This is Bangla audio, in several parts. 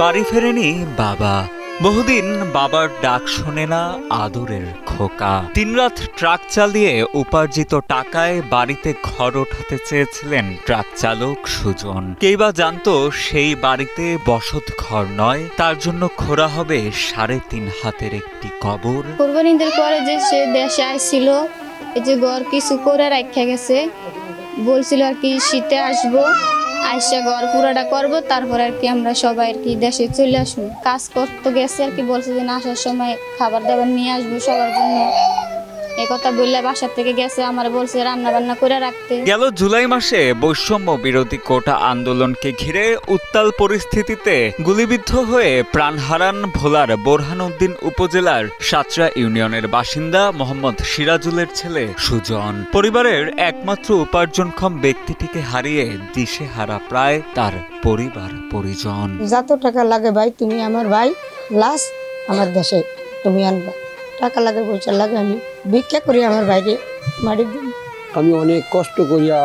বাড়ি ফেরেনি বাবা। বহুদিন বাবার ডাক শোনে না আদরের খোকা। দিনরাত ট্রাক চালিয়ে উপার্জিত টাকায় বাড়িতে ঘর ওঠাতে চেয়েছিলেন ট্রাক চালক সুজন। কেই বা জানতো সেই বাড়িতে বসত ঘর নয়, তার জন্য খোরা হবে সাড়ে তিন হাতের একটি কবর। কোরবানিদের পরে যে সে দেশে আইছিল, এই যে ঘর কিছু করে রাখা গেছে। বলছিল আর কি, শীতে আসব। আইসা ঘর পুরাটা করব, তারপর আর কি আমরা সবাই আর কি দেশে চলে আসব। কাজ করতে গেছে আর কি, বলছে যে না আসার সময় খাবার দাবার নিয়ে আসব সবার জন্য। এই কথা বললে বাসার থেকে গেছে আমার বলছে রান্না বান্না করে রাখতে। গেল জুলাই মাসে বৈষম্য বিরোধী কোটা আন্দোলনকে ঘিরে উত্তাল পরিস্থিতিতে গুলিবিদ্ধ হয়ে প্রাণ হারান ভোলার বোরহানউদ্দিন উপজেলার সাতরা ইউনিয়নের বাসিন্দা মোহাম্মদ সিরাজুলের ছেলে সুজন। পরিবারের একমাত্র উপার্জনক্ষম ব্যক্তিটিকে হারিয়ে দিশে হারা প্রায় তার পরিবার পরিজন। যত টাকা লাগে ভাই তুমি আমার ভাই লাস আমার দেশে তুমি আনবা। টাকা লাগে, পয়সা লাগে, আমি ভিক্ষা করি আমার বাইরে, বাড়ির আমি অনেক কষ্ট করিয়া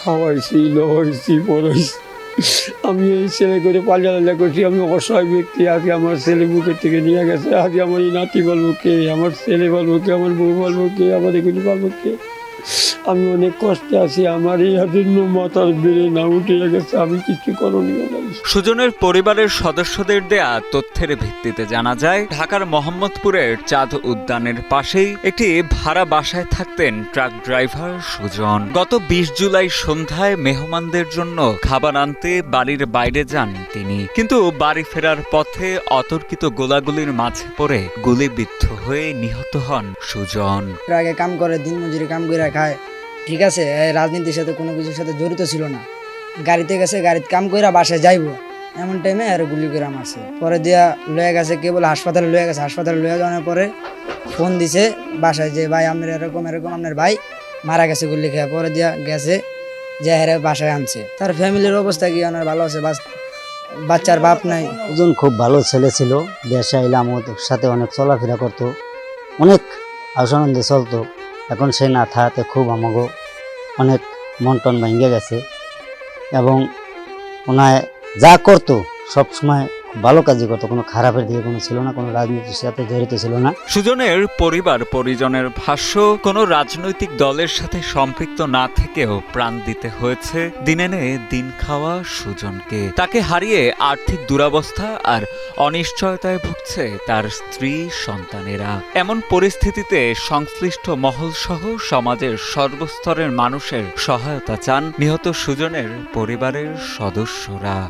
খাওয়াইছি লড়াইছি পড়াইছি। আমি এই ছেলে করে পাল্লা করছি, আমি অসহায় ব্যক্তি, আজকে আমার ছেলে বুকের থেকে নিয়ে গেছে, আজকে আমার এই নাতি বলব কে, আমার ছেলে বলব কে, আমার বউ বলব কে, আমার এগুলি বলব কে। আমি অনেক কষ্টে আছি আমার এই জন্য মাথার বেড়ে না উঠে গেছে আমি কিছু করণীয় নাই সুজনের পরিবারের সদস্যদের দেয়া তথ্যের ভিত্তিতে জানা যায় ঢাকার মোহাম্মদপুরের চাঁদ উদ্যানের পাশেই একটি ভাড়া বাসায় থাকতেন ট্রাক ড্রাইভার সুজন। গত বিশ জুলাই সন্ধ্যায় মেহমানদের জন্য খাবার আনতে বাড়ির বাইরে যান তিনি। কিন্তু বাড়ি ফেরার পথে অতর্কিত গোলাগুলির মাঝে পড়ে গুলিবিদ্ধ হয়ে নিহত হন সুজন। আগে কাম করে দিন মজুরি কাম করে খায় ঠিক আছে রাজনীতির সাথে কোনো কিছুর সাথে জড়িত ছিল না। গাড়িতে গেছে, গাড়িতে কাম করে বাসায় যাইবো। এমন টাইমে আর গুলি করে মারছে পরে দিয়া লয়ে গেছে, কে বলে হাসপাতালে লয়ে গেছে। হাসপাতালে লয়ে যাওয়ার পরে ফোন দিছে, বাসায় যে, ভাই, আপনার এরকম এরকম, আপনার ভাই মারা গেছে গুলি খেয়ে। পরে দিয়া গেছে, যে হেরে বাসায় আনছে। তার ফ্যামিলির অবস্থা কি ওনার ভালো আছে? বাচ্চার বাপ নাই। দুজন খুব ভালো ছেলে ছিল। দেশে আইলাম ওদের সাথে অনেক চলাফেরা করতো। অনেক আনন্দে চলতো। এখন সে না থাকাতে খুব আমাকে অনেক মন টন ভেঙে গেছে এবং ওনায় যা করতো সবসময় ভালো কাজই করতো, কোনো খারাপের দিকে কোনো ছিল না, কোনো রাজনীতির সাথে জড়িত ছিল না। সুজনের পরিবার, পরিজনের ভাষ্য, কোনো রাজনৈতিক দলের সাথে সম্পৃক্ত না থেকেও প্রাণ দিতে হয়েছে। দিনে নে দিন খাওয়া সুজনকে। তাকে হারিয়ে আর্থিক দুরবস্থা আর অনিশ্চয়তায় ভুগছে তার স্ত্রী, সন্তানেরা। এমন পরিস্থিতিতে সংশ্লিষ্ট মহল সহ সমাজের সর্বস্তরের মানুষের সহায়তা চান নিহত সুজনের পরিবারের সদস্যরা।